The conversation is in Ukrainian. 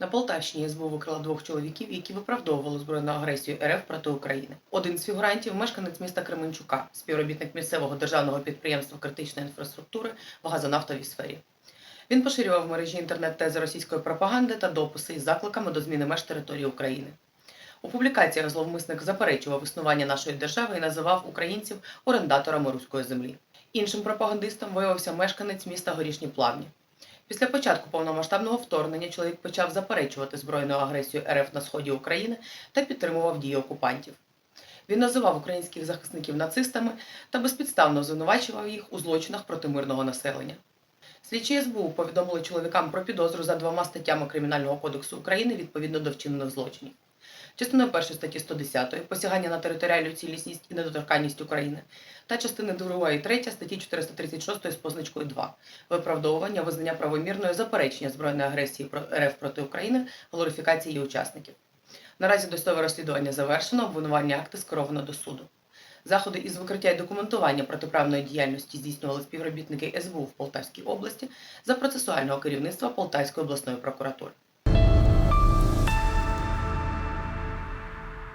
На Полтавщині СБУ викрила двох чоловіків, які виправдовували збройну агресію РФ проти України. Один з фігурантів мешканець міста Кременчука, співробітник місцевого державного підприємства критичної інфраструктури в газонафтовій сфері. Він поширював в мережі інтернет тези російської пропаганди та дописи із закликами до зміни меж території України. У публікаціях зловмисник заперечував існування нашої держави і називав українців орендаторами руської землі. Іншим пропагандистом виявився мешканець міста Горішні Плавні. Після початку повномасштабного вторгнення чоловік почав заперечувати збройну агресію РФ на сході України та підтримував дії окупантів. Він називав українських захисників нацистами та безпідставно звинувачував їх у злочинах проти мирного населення. Слідчі СБУ повідомили чоловікам про підозру за двома статтями Кримінального кодексу України відповідно до вчинених злочинів. Частиною першої статті 110 посягання на територіальну цілісність і недоторканність України та частини 2 і 3 статті 436 з позначкою 2 виправдовування визнання правомірної заперечення збройної агресії РФ проти України, глорифікації її учасників. Наразі досудове розслідування завершено, обвинувальні акти скеровано до суду. Заходи із викриття і документування протиправної діяльності здійснювали співробітники СБУ в Полтавській області за процесуального керівництва Полтавської обласної прокуратури.